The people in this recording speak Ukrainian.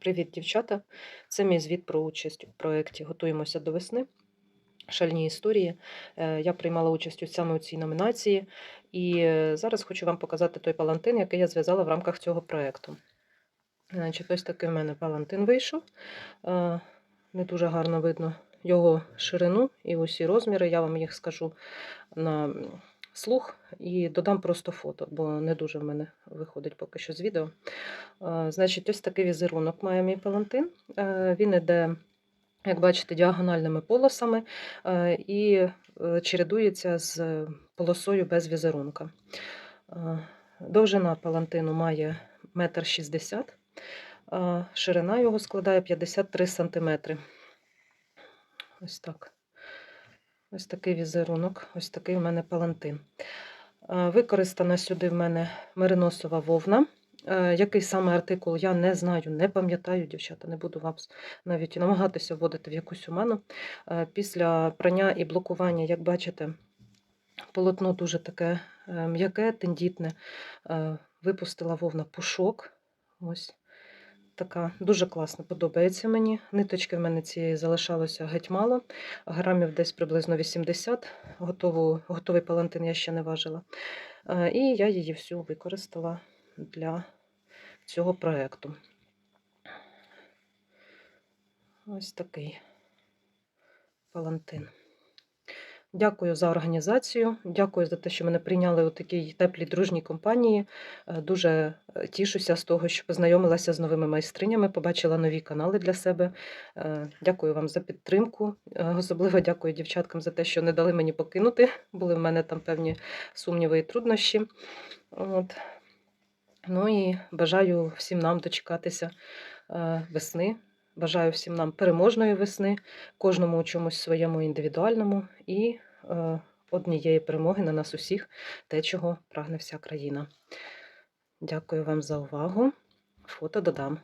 Привіт, дівчата! Це мій звіт про участь у проєкті Готуємося до весни. Шальні історії. Е, Я приймала участь саме у цій номінації, і е, зараз хочу вам показати той палантин, який я зв'язала в рамках цього проєкту. Значить, ось такий в мене палантин вийшов. Е, Не дуже гарно видно його ширину і усі розміри. Я вам їх скажу на слух і додам просто фото, бо не дуже в мене виходить поки що з відео. Значить, ось такий візерунок має мій палантин. Він іде, як бачите, діагональними полосами і е, чередується з полосою без візерунка. Довжина палантину має 1,60 м, ширина його складає 53 см. Ось так. Ось такий візерунок, ось такий в мене палантин. Е, Використана сюди в мене мериносова вовна. Е, Який саме артикул, я не знаю, не пам'ятаю, дівчата, не буду вам навіть намагатися вводити в якусь оману. Е, Після прання і блокування, як бачите, полотно дуже таке м'яке, тендітне. Випустила вовна пушок. Ось така дуже класно подобається мені. Ниточки в мене цієї залишалося геть мало, грамів десь приблизно 80. Готову, готовий палантин я ще не важила. Е, І я її всю використала для цього проєкту. Ось такий палантин. Дякую за організацію. Дякую за те, що мене прийняли у такій теплій дружній компанії. Е, Дуже е, тішуся з того, що познайомилася з новими майстринями, побачила нові канали для себе. Е, Дякую вам за підтримку. Особливо дякую дівчаткам за те, що не дали мені покинути. Були в мене там певні сумніви і труднощі. От. Ну і бажаю всім нам дочекатися весни. Бажаю всім нам переможної весни, кожному у чомусь своєму індивідуальному і е, однієї перемоги на нас усіх, те, чого прагне вся країна. Дякую вам за увагу. Фото додам.